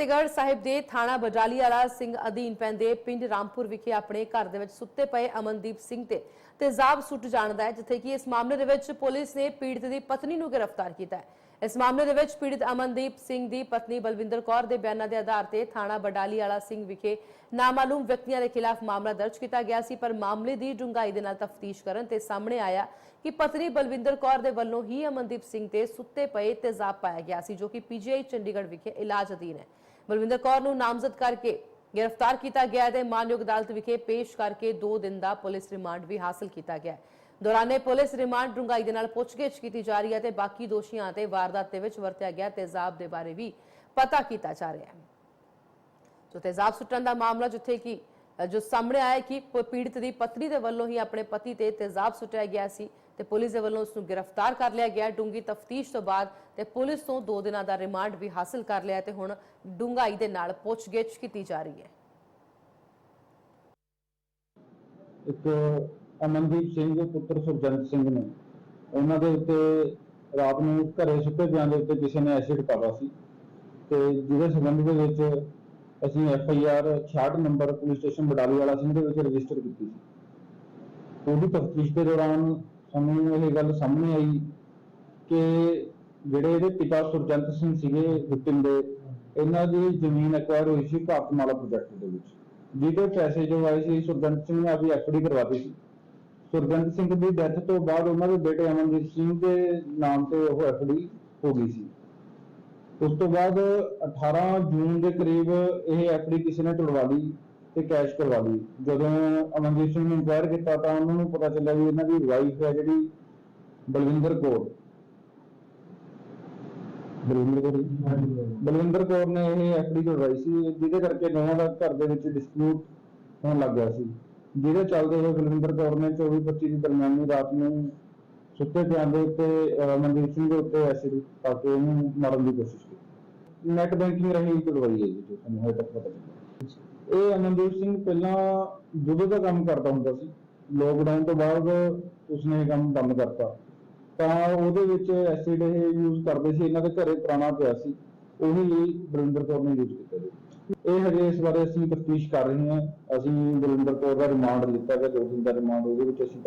ਫਤਿਹਗੜ੍ਹ ਸਾਹਿਬ ਦੇ ਥਾਣਾ ਬਜਾਲੀਵਾਲਾ ਸਿੰਘ ਅਧੀਨ ਪੈਂਦੇ ਪਿੰਡ ਰਾਮਪੁਰ ਵਿਖੇ ਆਪਣੇ ਘਰ ਦੇ ਵਿੱਚ ਸੁੱਤੇ ਪਏ ਅਮਨਦੀਪ ਸਿੰਘ ਤੇ ਤੇਜ਼ਾਬ ਸੁੱਟ ਜਾਣ ਦਾ ਹੈ, ਜਿੱਥੇ ਕਿ ਇਸ ਮਾਮਲੇ ਦੇ ਵਿੱਚ ਪੁਲਿਸ ਨੇ ਪੀੜਤ ਦੀ ਪਤਨੀ ਨੂੰ ਗ੍ਰਿਫਤਾਰ ਕੀਤਾ ਹੈ। ਇਸ ਮਾਮਲੇ ਦੇ ਵਿੱਚ ਪੀੜਤ ਅਮਨਦੀਪ ਸਿੰਘ ਦੀ ਪਤਨੀ ਬਲਵਿੰਦਰ ਕੌਰ ਦੇ ਬਿਆਨਾਂ ਦੇ ਆਧਾਰ ਤੇ ਥਾਣਾ ਬਡਾਲੀਵਾਲਾ ਸਿੰਘ ਵਿਖੇ ਨਾਮਾਲੂਮ ਵਿਅਕਤੀਆਂ ਦੇ ਖਿਲਾਫ ਮਾਮਲਾ ਦਰਜ ਕੀਤਾ ਗਿਆ ਸੀ, ਪਰ ਮਾਮਲੇ ਦੀ ਡੂੰਘਾਈ ਦੇ ਨਾਲ ਤਫਤੀਸ਼ ਕਰਨ ਤੇ ਸਾਹਮਣੇ ਆਇਆ ਕਿ ਪਤਨੀ ਬਲਵਿੰਦਰ ਕੌਰ ਦੇ ਵੱਲੋਂ ਹੀ ਅਮਨਦੀਪ ਸਿੰਘ ਤੇ ਸੁੱਤੇ ਪਏ ਤੇਜ਼ਾਬ ਪਾਇਆ ਗਿਆ ਸੀ, ਜੋ ਕਿ ਪੀਜੀਆਈ ਚੰਡੀਗੜ੍ਹ ਵਿਖੇ ਇਲਾਜ ਅਧੀਨ ਹੈ। ਬਲਵਿੰਦਰ ਕੌਰ ਨੂੰ ਨਾਮਜ਼ਦ ਕਰਕੇ ਗ੍ਰਿਫਤਾਰ ਕੀਤਾ ਗਿਆ ਤੇ ਮਾਨਯੋਗ ਅਦਾਲਤ ਵਿਖੇ ਪੇਸ਼ ਕਰਕੇ 2 ਦਿਨ ਦਾ ਪੁਲਿਸ ਰਿਮਾਂਡ ਵੀ ਹਾਸਲ ਕੀਤਾ ਗਿਆ ਦੌਰਾਨੇ ਪੁਲਿਸ ਰਿਮਾਂਡ ਡੂੰਘਾਈ ਦੇ ਨਾਲ ਪੁੱਛਗਿੱਛ ਕੀਤੀ ਜਾ ਰਹੀ ਹੈ ਤੇ ਬਾਕੀ ਦੋਸ਼ੀਆਂ ਤੇ ਵਾਰਦਾਤ ਦੇ ਵਿੱਚ ਵਰਤਿਆ ਗਿਆ ਤੇਜ਼ਾਬ ਦੇ ਬਾਰੇ ਵੀ ਪਤਾ ਕੀਤਾ ਜਾ ਰਿਹਾ ਹੈ। ਜੋ ਤੇਜ਼ਾਬ ਸੁੱਟਣ ਦਾ ਮਾਮਲਾ ਜਿੱਥੇ ਕਿ ਜੋ ਸਾਹਮਣੇ ਆਇਆ ਕਿ ਪੀੜਤ ਦੀ ਪਤਨੀ ਦੇ ਵੱਲੋਂ ਹੀ ਆਪਣੇ ਪਤੀ ਤੇ ਤੇਜ਼ਾਬ ਸੁੱਟਿਆ ਗਿਆ ਸੀ ਤੇ ਪੁਲਿਸ ਦੇ ਵੱਲੋਂ ਉਸ ਨੂੰ ਗ੍ਰਿਫਤਾਰ ਕਰ ਲਿਆ ਗਿਆ। ਡੂੰਗੀ ਤਫਤੀਸ਼ ਤੋਂ ਬਾਅਦ ਤੇ ਪੁਲਿਸ ਤੋਂ 2 ਦਿਨਾਂ ਦਾ ਰਿਮਾਂਡ ਵੀ ਹਾਸਲ ਕਰ ਲਿਆ ਤੇ ਹੁਣ ਡੂੰਘਾਈ ਦੇ ਨਾਲ ਪੁੱਛਗਿੱਛ ਕੀਤੀ ਜਾ ਰਹੀ ਹੈ। ਇੱਕ ਅਮਨਦੀਪ ਸਿੰਘ, ਪੁੱਤਰ ਸੁਰਜੰਤ ਸਿੰਘ ਨੇ ਉਹਨਾਂ ਦੇ ਉੱਤੇ ਰਾਤ ਨੂੰ ਘਰੇ ਸੁੱਤੇ ਪਿਆਂ ਦੇ ਉੱਤੇ ਕਿਸੇ ਨੇ ਐਸਿਡ ਪਾਇਆ ਸੀ ਤੇ ਜਿਹਦੇ ਸੰਬੰਧ ਦੇ ਵਿੱਚ ਅਸੀਂ F I R 66 number police station Badali Wala Singh ਦੇ ਵਿੱਚ ਰਜਿਸਟਰ ਕੀਤੀ ਸੀ। ਉਹਦੀ ਤਫਤੀਸ਼ ਦੇ ਦੌਰਾਨ ਸਾਨੂੰ ਇਹ ਗੱਲ ਸਾਹਮਣੇ ਆਈ ਕਿ ਜਿਹੜੇ ਇਹਦੇ ਪਿਤਾ ਸੁਰਜੰਤ ਸਿੰਘ ਸੀਗੇ ਵਿਕਟਿਮ ਦੇ ਇਹਨਾਂ ਦੀ ਜ਼ਮੀਨ ਐਕਵਾਇਰ ਹੋਈ ਸੀ ਭਾਰਤਮਾਲਾ ਪ੍ਰੋਜੈਕਟ ਦੇ ਵਿੱਚ। ਜਿਹਦੇ ਪੈਸੇ ਜੋ ਆਏ ਸੀ, ਸੁਰਜੰਤ ਸਿੰਘ ਨੇ ਆਪਣੀ ਐਫਡੀ ਕਰਵਾਤੀ ਸੀ। ਸੁਰਜੰਤ ਸਿੰਘ ਦੀ ਡੈਥ ਤੋਂ ਬਾਅਦ ਉਹਨਾਂ ਦੇ ਬੇਟੇ ਅਮਨਦੀਪ ਸਿੰਘ ਦੇ ਨਾਮ ਤੇ ਉਹ ਐਫਡੀ ਹੋ ਗਈ ਸੀ। ਉਸ ਤੋਂ ਬਾਅਦ 18 ਜੂਨ ਦੇ ਕਰੀਬ ਇਹ ਐਫਡੀ ਕਿਸੇ ਤੁੜਵਾ ਲਈ ਤੇ ਕੈਸ਼ ਕਰਵਾ ਲਈ। ਜਦੋਂ ਅਮਨਦੀਪ ਸਿੰਘ ਨੂੰ ਇਨਕੁਆਇਰ ਕੀਤਾ ਤਾਂ ਉਹਨਾਂ ਨੂੰ ਪਤਾ ਚੱਲਿਆ ਵੀ ਇਹਨਾਂ ਦੀ ਵਾਈਫ ਹੈ ਜਿਹੜੀ ਬਲਵਿੰਦਰ ਕੌਰ। ਬਲਵਿੰਦਰ ਕੌਰ? ਬਲਵਿੰਦਰ ਕੌਰ ਨੇ ਇਹ ਐਫਡੀ ਕਰਵਾਈ ਸੀ, ਜਿਹਦੇ ਕਰਕੇ ਦੋਵਾਂ ਦਾ ਘਰ ਦੇ ਵਿੱਚ ਡਿਸਪਿਊਟ ਹੋਣ ਲੱਗ ਗਿਆ ਸੀ। ਜਿਹਦੇ ਚੱਲਦੇ ਹੋਏ ਬਲਵਿੰਦਰ ਕੌਰ ਨੇ 24-25 ਦੀ ਦਰਮਿਆਨੀ ਰਾਤ ਨੂੰ ਸੁੱਤੇ ਪਿਆਂ ਦੇ ਉੱਤੇ ਮਨਦੀਪ ਸਿੰਘ ਦੇ ਉੱਤੇ ਐਸਿਡ ਪਾ ਕੇ ਉਹਨੂੰ ਮਾਰਨ ਦੀ ਕੋਸ਼ਿਸ਼ ਨੈਟ ਬੈਂਕਿੰਗ ਰਹੀ ਕਰਵਾਈ ਹੈ ਜੀ ਜੋ ਸਾਨੂੰ ਹਜੇ ਤੱਕ ਪਤਾ ਚੱਲਿਆ ਇਹ ਅਮਨਦੀਪ ਸਿੰਘ ਪਹਿਲਾਂ ਦੁੱਧ ਦਾ ਕੰਮ ਕਰਦਾ ਹੁੰਦਾ ਸੀ ਲੋਕਡਾਊਨ ਤੋਂ ਬਾਅਦ ਉਸਨੇ ਇਹ ਕੰਮ ਬੰਦ ਕਰਤਾ। ਤਾਂ ਉਹਦੇ ਵਿੱਚ ਐਸਿਡ ਇਹ ਯੂਜ਼ ਕਰਦੇ ਸੀ, ਇਹਨਾਂ ਦੇ ਘਰੇ ਪੁਰਾਣਾ ਪਿਆ ਸੀ, ਉਹੀ ਬਰਿੰਦਰ ਕੌਰ ਨੇ ਯੂਜ਼ ਕੀਤਾ ਜੀ। ਇਹ ਹਜੇ ਇਸ ਬਾਰੇ ਅਸੀਂ ਤਫਤੀਸ਼ ਕਰ ਰਹੇ ਹਾਂ, ਅਸੀਂ ਬਰਿੰਦਰ ਕੌਰ ਦਾ ਰਿਮਾਂਡ ਲਿੱਤਾ ਗਿਆ, ਦੋ ਦਿਨ ਦਾ ਰਿਮਾਂਡ ਉਹਦੇ ਵਿੱਚ ਅਸੀਂ